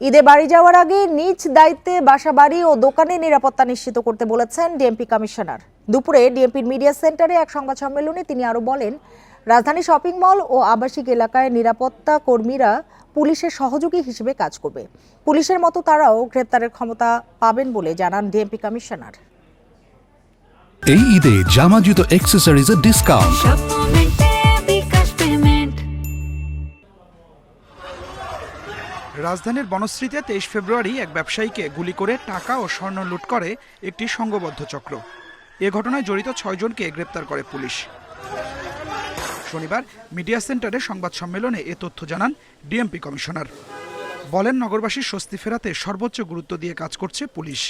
ঈদে বাড়ি যাওয়ার আগে নিজ দায়িত্বে বাসা বাড়ি ও দোকানে নিরাপত্তা নিশ্চিত করতে বলেছেন ডিএমপি কমিশনার। দুপুরে ডিএমপির মিডিয়া সেন্টারে এক সংবাদ সম্মেলনে তিনি আরও বলেন রাজধানী শপিং মল ও আবাসিক এলাকায় নিরাপত্তা কর্মীরা পুলিশের সহযোগী হিসেবে কাজ করবে। পুলিশের মতো তারাও গ্রেপ্তারের ক্ষমতা পাবেন বলে জানান ডিএমপি কমিশনার। এই ঈদে জামা জুতো অ্যাক্সেসরিজের ডিসকাউন্ট রাজধানীর বনশ্রীতে তেইশ ফেব্রুয়ারি এক ব্যবসায়ীকে গুলি করে টাকা ও স্বর্ণ লুট করে একটি সংঘবদ্ধ চক্র। এ ঘটনায় জড়িত ছয়জনকে গ্রেপ্তার করে পুলিশ। শনিবার মিডিয়া সেন্টারে সংবাদ সম্মেলনে এ তথ্য জানান ডিএমপি কমিশনার। বলেন নগরবাসীর স্বস্তি ফেরাতে সর্বোচ্চ গুরুত্ব দিয়ে কাজ করছে পুলিশ।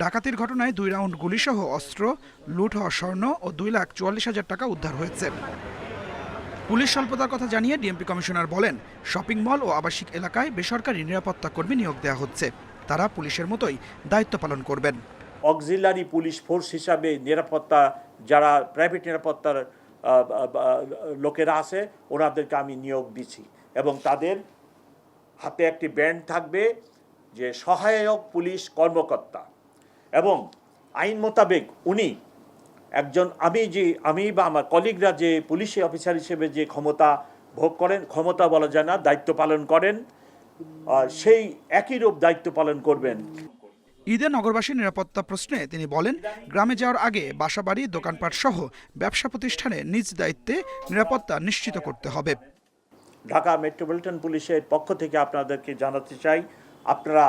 ডাকাতির ঘটনায় দুই রাউন্ড গুলিসহ অস্ত্র, লুট হওয়া স্বর্ণ ও দুই লাখ চুয়াল্লিশ হাজার টাকা উদ্ধার হয়েছে। পুলিশ স্বল্পতার কথা জানিয়ে ডিএমপি কমিশনার বলেন, শপিং মল ও আবাসিক এলাকায় বেসরকারি নিরাপত্তা কর্মী নিয়োগ দেওয়া হচ্ছে। তারা পুলিশের মতোই দায়িত্ব পালন করবেন। অক্সিলারি পুলিশ ফোর্স হিসাবে নিরাপত্তা, যারা প্রাইভেট নিরাপত্তার লোকেরা আছে, ওনাদেরকে আমি নিয়োগ দিচ্ছি এবং তাদের হাতে একটি ব্যান্ড থাকবে যে সহায়ক পুলিশ কর্মকর্তা এবং আইন মোতাবেক উনি একজন আমি যে আমি বা আমার কলিগরা যে পুলিশি অফিসার হিসেবে যে ক্ষমতা ভোগ করেন ক্ষমতা বলা যায় না দায়িত্ব পালন করেন সেই একই রূপ দায়িত্ব পালন করবেন। ঈদে নগরবাসীর নিরাপত্তা প্রশ্নে তিনি বলেন গ্রামে যাওয়ার আগে বাসাবাড়ি দোকানপাট সহ ব্যবসা প্রতিষ্ঠানে নিজ দায়িত্বে নিরাপত্তা নিশ্চিত করতে হবে। ঢাকা মেট্রোপলিটন পুলিশের পক্ষ থেকে আপনাদেরকে জানাতে চাই আপনারা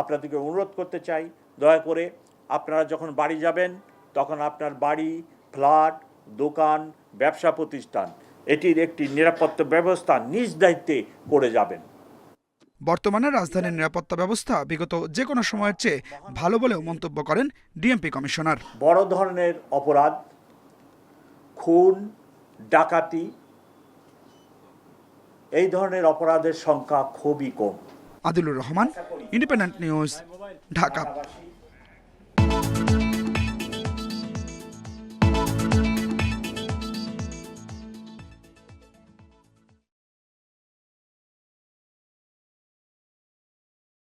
আপনাদেরকে অনুরোধ করতে চাই দয়া করে আপনারা যখন বাড়ি যাবেন তখন আপনার বাড়ি ফ্ল্যাট দোকান ব্যবসা প্রতিষ্ঠান এটির একটি নিরাপত্তা ব্যবস্থা নিজ দায়িত্বে করে যাবেন। বর্তমানে রাজধানীর নিরাপত্তা ব্যবস্থা বিগত যে কোনো সময়ের চেয়ে ভালো বলেও মন্তব্য করেন ডিএমপি কমিশনার। বড় ধরনের অপরাধ খুন ডাকাতি এই ধরনের অপরাধের সংখ্যা খুবই কম। Adilur Rahman independent news Dhaka.